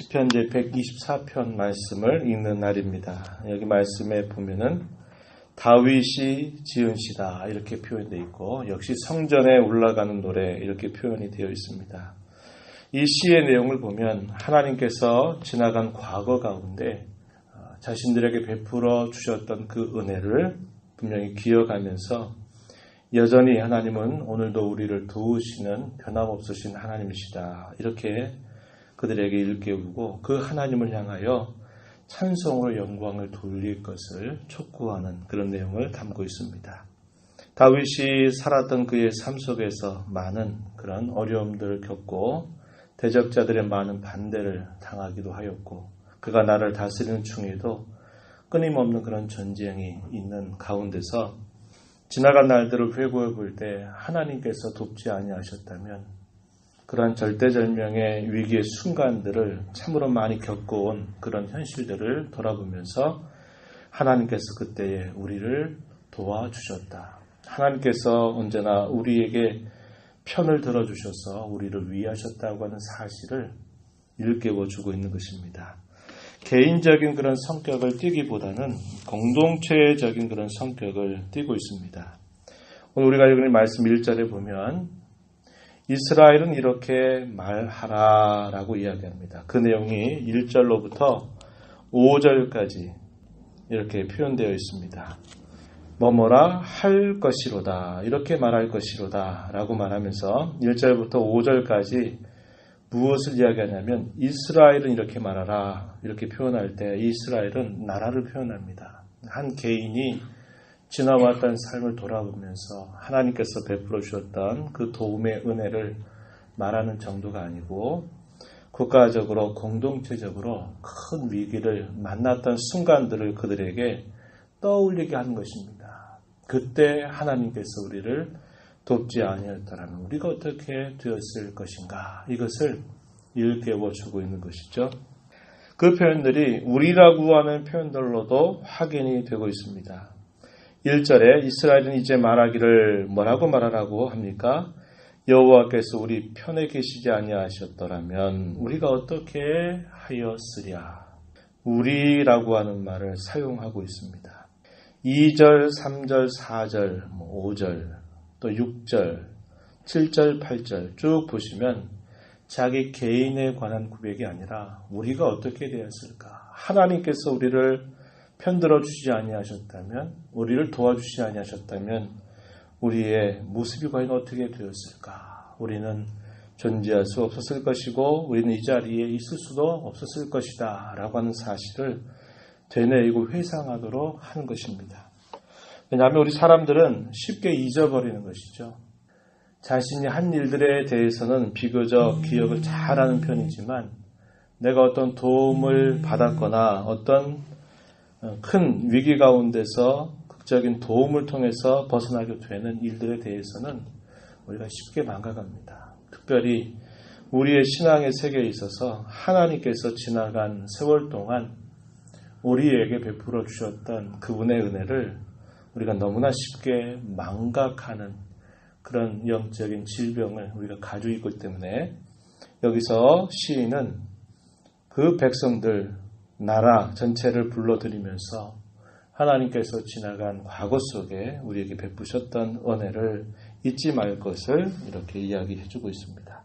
시편 제 124편 말씀을 읽는 날입니다. 여기 말씀에 보면은 다윗이 지은 시다 이렇게 표현되어 있고 역시 성전에 올라가는 노래 이렇게 표현이 되어 있습니다. 이 시의 내용을 보면 하나님께서 지나간 과거 가운데 어, 자신들에게 베풀어 주셨던 그 은혜를 분명히 기억하면서 여전히 하나님은 오늘도 우리를 도우시는 변함없으신 하나님이시다. 이렇게 그들에게 일깨우고 그 하나님을 향하여 찬송으로 영광을 돌릴 것을 촉구하는 그런 내용을 담고 있습니다. 다윗이 살았던 그의 삶 속에서 많은 그런 어려움들을 겪고 대적자들의 많은 반대를 당하기도 하였고 그가 나를 다스리는 중에도 끊임없는 그런 전쟁이 있는 가운데서 지나간 날들을 회고해 볼 때 하나님께서 돕지 아니하셨다면 그러한 절대절명의 위기의 순간들을 참으로 많이 겪어온 그런 현실들을 돌아보면서 하나님께서 그때에 우리를 도와주셨다. 하나님께서 언제나 우리에게 편을 들어주셔서 우리를 위하셨다고 하는 사실을 일깨워 주고 있는 것입니다. 개인적인 그런 성격을 띠기보다는 공동체적인 그런 성격을 띠고 있습니다. 오늘 우리가 읽은 말씀 1절에 보면 이스라엘은 이렇게 말하라 라고 이야기합니다. 그 내용이 1절로부터 5절까지 이렇게 표현되어 있습니다. 뭐뭐라 할 것이로다. 이렇게 말할 것이로다. 라고 말하면서 1절부터 5절까지 무엇을 이야기하냐면 이스라엘은 이렇게 말하라. 이렇게 표현할 때 이스라엘은 나라를 표현합니다. 한 개인이 지나왔던 삶을 돌아보면서 하나님께서 베풀어 주셨던 그 도움의 은혜를 말하는 정도가 아니고 국가적으로 공동체적으로 큰 위기를 만났던 순간들을 그들에게 떠올리게 하는 것입니다. 그때 하나님께서 우리를 돕지 아니었다면 우리가 어떻게 되었을 것인가 이것을 일깨워 주고 있는 것이죠. 그 표현들이 우리라고 하는 표현들로도 확인이 되고 있습니다. 1절에 이스라엘은 이제 말하기를 뭐라고 말하라고 합니까? 여호와께서 우리 편에 계시지 아니하셨더라면 우리가 어떻게 하였으랴? 우리라고 하는 말을 사용하고 있습니다. 2절, 3절, 4절, 5절, 또 6절, 7절, 8절 쭉 보시면 자기 개인에 관한 구백이 아니라 우리가 어떻게 되었을까? 하나님께서 우리를 편들어 주시지 아니하셨다면 우리를 도와주시지 아니하셨다면 우리의 모습이 과연 어떻게 되었을까? 우리는 존재할 수 없었을 것이고 우리는 이 자리에 있을 수도 없었을 것이다 라고 하는 사실을 되뇌이고 회상하도록 하는 것입니다. 왜냐하면 우리 사람들은 쉽게 잊어버리는 것이죠. 자신이 한 일들에 대해서는 비교적 기억을 잘하는 편이지만 내가 어떤 도움을 받았거나 어떤 어, 큰 위기 가운데서 극적인 도움을 통해서 벗어나게 되는 일들에 대해서는 우리가 쉽게 망각합니다. 특별히 우리의 신앙의 세계에 있어서 하나님께서 지나간 세월 동안 우리에게 베풀어 주셨던 그분의 은혜를 우리가 너무나 쉽게 망각하는 그런 영적인 질병을 우리가 가지고 있기 때문에 여기서 시인은 그 백성들 나라 전체를 불러들이면서 하나님께서 지나간 과거 속에 우리에게 베푸셨던 은혜를 잊지 말 것을 이렇게 이야기해 주고 있습니다.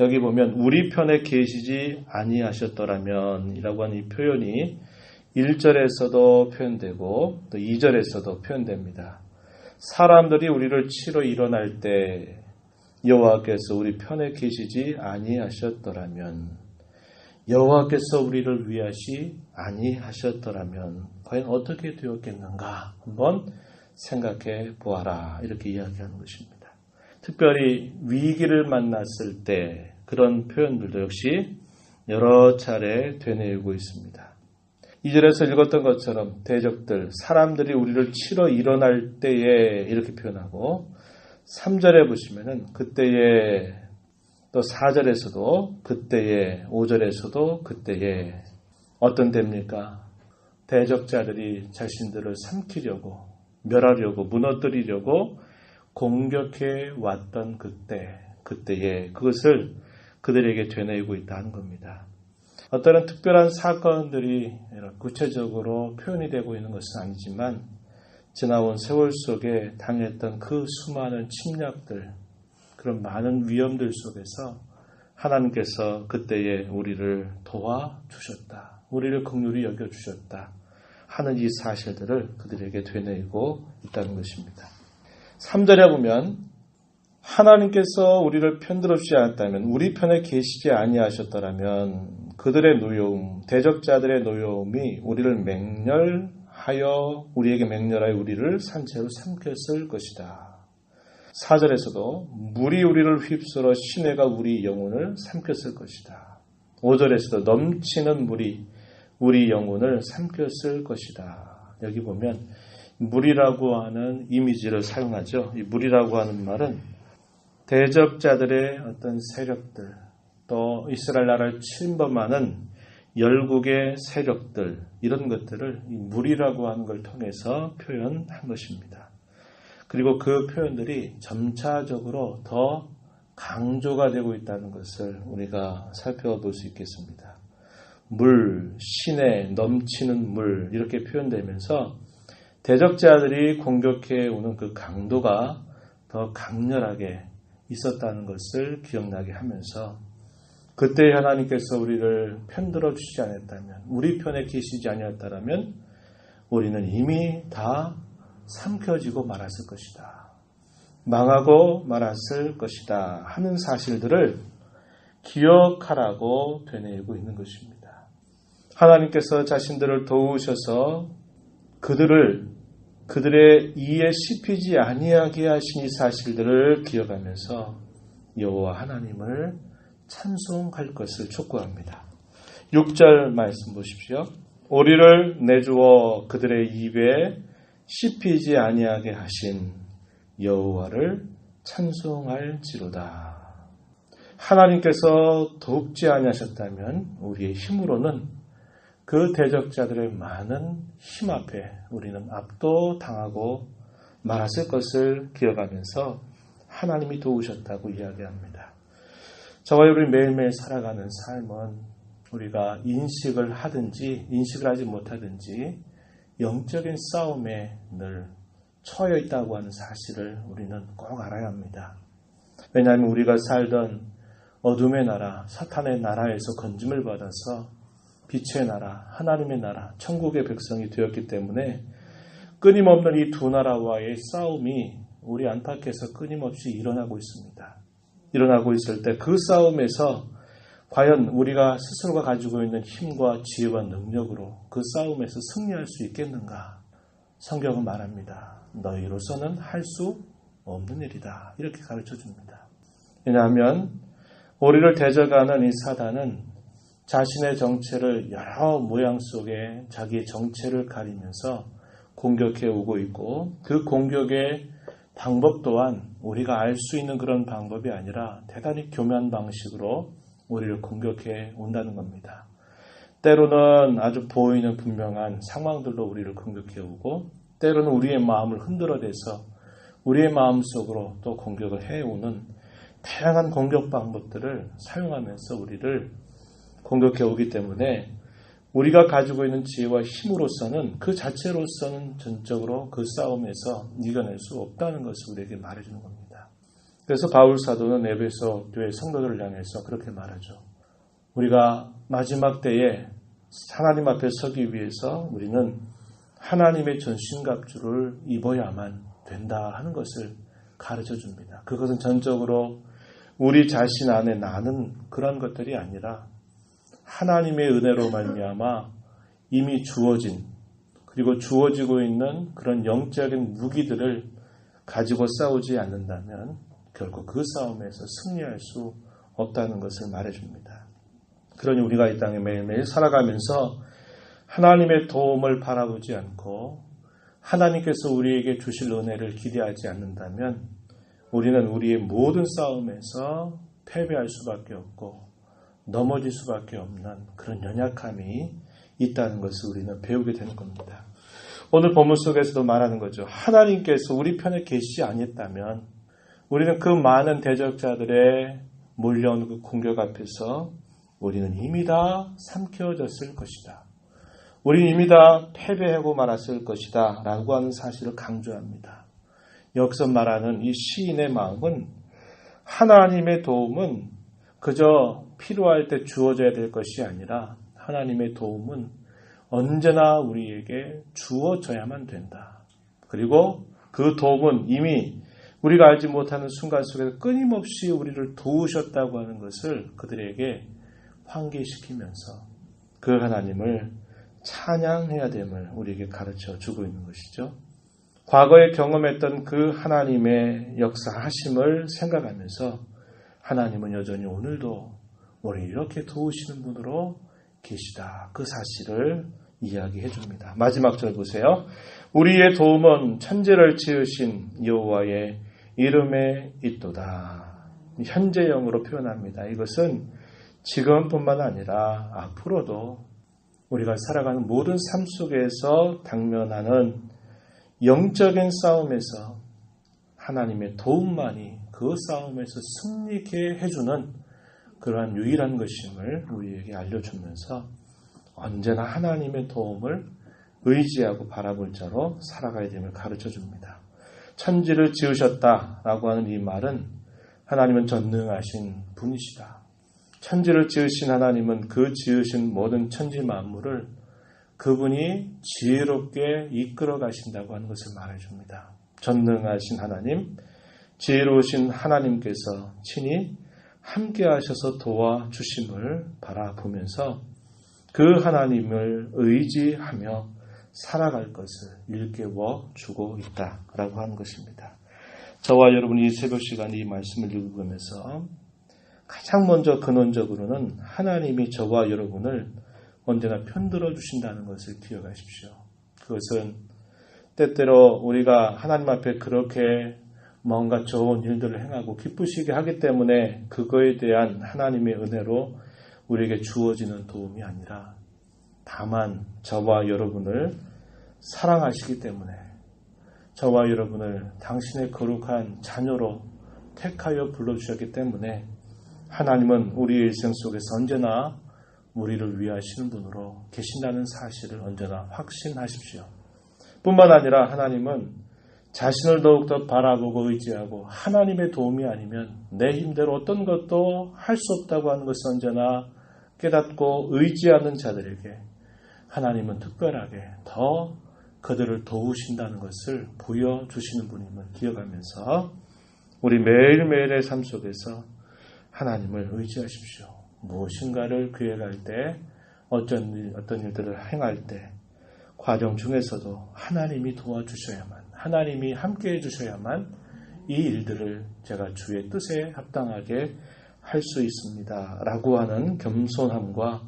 여기 보면 우리 편에 계시지 아니하셨더라면 이라고 하는 이 표현이 1절에서도 표현되고 또 2절에서도 표현됩니다. 사람들이 우리를 치러 일어날 때 여호와께서 우리 편에 계시지 아니하셨더라면 여호와께서 우리를 위하시 아니하셨더라면 과연 어떻게 되었겠는가 한번 생각해 보아라 이렇게 이야기하는 것입니다. 특별히 위기를 만났을 때 그런 표현들도 역시 여러 차례 되뇌이고 있습니다. 이절에서 읽었던 것처럼 대적들, 사람들이 우리를 치러 일어날 때에 이렇게 표현하고 3절에 보시면은 그때에 또 4절에서도 그때에 5절에서도 그때에 어떤 때입니까? 대적자들이 자신들을 삼키려고 멸하려고 무너뜨리려고 공격해 왔던 그때 그때에 그것을 그들에게 되뇌이고 있다는 겁니다. 어떤 특별한 사건들이 구체적으로 표현이 되고 있는 것은 아니지만 지나온 세월 속에 당했던 그 수많은 침략들, 그런 많은 위험들 속에서 하나님께서 그때에 우리를 도와주셨다. 우리를 극률히 여겨주셨다. 하는 이 사실들을 그들에게 되뇌이고 있다는 것입니다. 3절에 보면 하나님께서 우리를 편들어주지 않았다면 우리 편에 계시지 아니하셨더라면 그들의 노여움, 대적자들의 노여움이 우리를 맹렬하여 우리에게 맹렬하여 우리를 산채로 삼켰을 것이다. 4절에서도 물이 우리를 휩쓸어 시내가 우리 영혼을 삼켰을 것이다. 5절에서도 넘치는 물이 우리 영혼을 삼켰을 것이다. 여기 보면 물이라고 하는 이미지를 사용하죠. 이 물이라고 하는 말은 대적자들의 어떤 세력들, 또 이스라엘 나라를 침범하는 열국의 세력들, 이런 것들을 물이라고 하는 걸 통해서 표현한 것입니다. 그리고 그 표현들이 점차적으로 더 강조가 되고 있다는 것을 우리가 살펴볼 수 있겠습니다. 물, 시내, 넘치는 물, 이렇게 표현되면서 대적자들이 공격해 오는 그 강도가 더 강렬하게 있었다는 것을 기억나게 하면서 그때 하나님께서 우리를 편들어 주지 않았다면, 우리 편에 계시지 아니었다면 우리는 이미 다 삼켜지고 말았을 것이다. 망하고 말았을 것이다. 하는 사실들을 기억하라고 되뇌이고 있는 것입니다. 하나님께서 자신들을 도우셔서 그들을 그들의 이에 씹히지 아니하게 하신 이 사실들을 기억하면서 여호와 하나님을 찬송할 것을 촉구합니다. 6절 말씀 보십시오. 오리를 내주어 그들의 입에 씹히지 아니하게 하신 여호와를 찬송할지로다. 하나님께서 돕지 아니하셨다면 우리의 힘으로는 그 대적자들의 많은 힘 앞에 우리는 압도당하고 말았을 것을 기억하면서 하나님이 도우셨다고 이야기합니다. 저와 우리 매일매일 살아가는 삶은 우리가 인식을 하든지 인식을 하지 못하든지 영적인 싸움에 늘 처해 있다고 하는 사실을 우리는 꼭 알아야 합니다. 왜냐하면 우리가 살던 어둠의 나라, 사탄의 나라에서 건짐을 받아서 빛의 나라, 하나님의 나라, 천국의 백성이 되었기 때문에 끊임없는 이 두 나라와의 싸움이 우리 안팎에서 끊임없이 일어나고 있습니다. 일어나고 있을 때 그 싸움에서 과연 우리가 스스로가 가지고 있는 힘과 지혜와 능력으로 그 싸움에서 승리할 수 있겠는가? 성경은 말합니다. 너희로서는 할 수 없는 일이다. 이렇게 가르쳐 줍니다. 왜냐하면 우리를 대적하는 이 사단은 자신의 정체를 여러 모양 속에 자기의 정체를 가리면서 공격해 오고 있고 그 공격의 방법 또한 우리가 알 수 있는 그런 방법이 아니라 대단히 교묘한 방식으로 우리를 공격해 온다는 겁니다. 때로는 아주 보이는 분명한 상황들로 우리를 공격해 오고 때로는 우리의 마음을 흔들어대서 우리의 마음 속으로 또 공격을 해오는 다양한 공격 방법들을 사용하면서 우리를 공격해 오기 때문에 우리가 가지고 있는 지혜와 힘으로서는 그 자체로서는 전적으로 그 싸움에서 이겨낼 수 없다는 것을 우리에게 말해주는 겁니다. 그래서 바울 사도는 에베소 교회 성도들을 향해서 그렇게 말하죠. 우리가 마지막 때에 하나님 앞에 서기 위해서 우리는 하나님의 전신갑주를 입어야만 된다 하는 것을 가르쳐 줍니다. 그것은 전적으로 우리 자신 안에 나는 그런 것들이 아니라 하나님의 은혜로 말미암아 이미 주어진 그리고 주어지고 있는 그런 영적인 무기들을 가지고 싸우지 않는다면 결국 그 싸움에서 승리할 수 없다는 것을 말해줍니다. 그러니 우리가 이 땅에 매일매일 살아가면서 하나님의 도움을 바라보지 않고 하나님께서 우리에게 주실 은혜를 기대하지 않는다면 우리는 우리의 모든 싸움에서 패배할 수밖에 없고 넘어질 수밖에 없는 그런 연약함이 있다는 것을 우리는 배우게 되는 겁니다. 오늘 본문 속에서도 말하는 거죠. 하나님께서 우리 편에 계시지 아니했다면 우리는 그 많은 대적자들의 몰려오는 그 공격 앞에서 우리는 이미 다 삼켜졌을 것이다. 우리는 이미 다 패배하고 말았을 것이다. 라고 하는 사실을 강조합니다. 여기서 말하는 이 시인의 마음은 하나님의 도움은 그저 필요할 때 주어져야 될 것이 아니라 하나님의 도움은 언제나 우리에게 주어져야만 된다. 그리고 그 도움은 이미 우리가 알지 못하는 순간 속에서 끊임없이 우리를 도우셨다고 하는 것을 그들에게 환기시키면서 그 하나님을 찬양해야 됨을 우리에게 가르쳐 주고 있는 것이죠. 과거에 경험했던 그 하나님의 역사하심을 생각하면서 하나님은 여전히 오늘도 우리 이렇게 도우시는 분으로 계시다. 그 사실을 이야기해 줍니다. 마지막 절 보세요. 우리의 도움은 천재를 지으신 여호와의 이름에 있도다. 현재형으로 표현합니다. 이것은 지금뿐만 아니라 앞으로도 우리가 살아가는 모든 삶 속에서 당면하는 영적인 싸움에서 하나님의 도움만이 그 싸움에서 승리케 해주는 그러한 유일한 것임을 우리에게 알려주면서 언제나 하나님의 도움을 의지하고 바라볼 자로 살아가야 됨을 가르쳐 줍니다. 천지를 지으셨다라고 하는 이 말은 하나님은 전능하신 분이시다. 천지를 지으신 하나님은 그 지으신 모든 천지 만물을 그분이 지혜롭게 이끌어 가신다고 하는 것을 말해 줍니다. 전능하신 하나님, 지혜로우신 하나님께서 친히 함께 하셔서 도와 주심을 바라보면서 그 하나님을 의지하며 살아갈 것을 일깨워 주고 있다라고 하는 것입니다. 저와 여러분이 이 새벽 시간에 이 말씀을 읽으면서 가장 먼저 근원적으로는 하나님이 저와 여러분을 언제나 편들어 주신다는 것을 기억하십시오. 그것은 때때로 우리가 하나님 앞에 그렇게 뭔가 좋은 일들을 행하고 기쁘시게 하기 때문에 그거에 대한 하나님의 은혜로 우리에게 주어지는 도움이 아니라 다만 저와 여러분을 사랑하시기 때문에 저와 여러분을 당신의 거룩한 자녀로 택하여 불러주셨기 때문에 하나님은 우리의 일생 속에서 언제나 우리를 위하시는 분으로 계신다는 사실을 언제나 확신하십시오. 뿐만 아니라 하나님은 자신을 더욱더 바라보고 의지하고 하나님의 도움이 아니면 내 힘대로 어떤 것도 할 수 없다고 하는 것을 언제나 깨닫고 의지하는 자들에게 하나님은 특별하게 더 그들을 도우신다는 것을 보여주시는 분임을 기억하면서 우리 매일매일의 삶 속에서 하나님을 의지하십시오. 무엇인가를 기획할 때 어떤, 일, 어떤 일들을 행할 때 과정 중에서도 하나님이 도와주셔야만 하나님이 함께 해주셔야만 이 일들을 제가 주의 뜻에 합당하게 할 수 있습니다. 라고 하는 겸손함과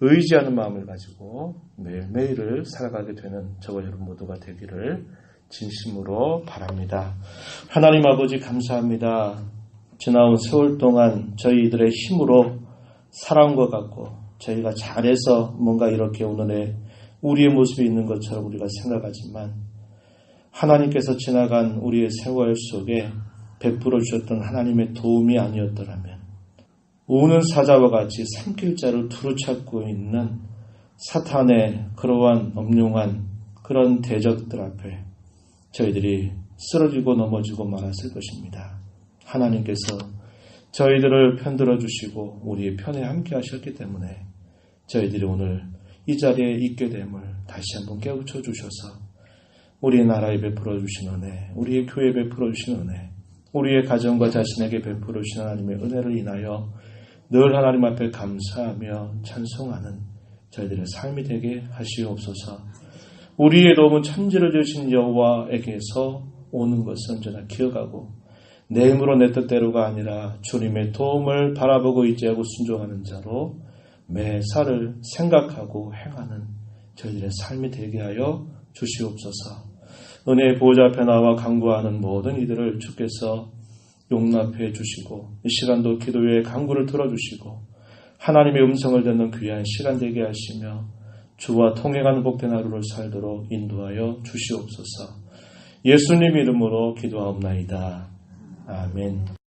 의지하는 마음을 가지고 매일매일을 살아가게 되는 저와 여러분 모두가 되기를 진심으로 바랍니다. 하나님 아버지 감사합니다. 지나온 세월 동안 저희들의 힘으로 것 같고 저희가 잘해서 뭔가 이렇게 오늘의 우리의 모습이 있는 것처럼 우리가 생각하지만 하나님께서 지나간 우리의 세월 속에 베풀어 주셨던 하나님의 도움이 아니었더라면 우는 사자와 같이 삼킬 자를 두루 찾고 있는 사탄의 그러한 엄룡한 그런 대적들 앞에 저희들이 쓰러지고 넘어지고 말았을 것입니다. 하나님께서 저희들을 편들어 주시고 우리의 편에 함께 하셨기 때문에 저희들이 오늘 이 자리에 있게 됨을 다시 한번 깨우쳐 주셔서 우리의 나라에 베풀어 주신 은혜, 우리의 교회에 베풀어 주신 은혜, 우리의 가정과 자신에게 베풀어 주신 하나님의 은혜를 인하여 늘 하나님 앞에 감사하며 찬송하는 저희들의 삶이 되게 하시옵소서. 우리의 도움은 천지를 주신 여호와에게서 오는 것을 언제나 기억하고 내 힘으로 내 뜻대로가 아니라 주님의 도움을 바라보고 의지하고 순종하는 자로 매사를 생각하고 행하는 저희들의 삶이 되게 하여 주시옵소서. 은혜의 보호자 앞에 나와 강구하는 모든 이들을 주께서 용납해 주시고 이 시간도 기도의 강구를 들어주시고 하나님의 음성을 듣는 귀한 시간 되게 하시며 주와 통행하는 복된 하루를 살도록 인도하여 주시옵소서. 예수님 이름으로 기도하옵나이다. 아멘.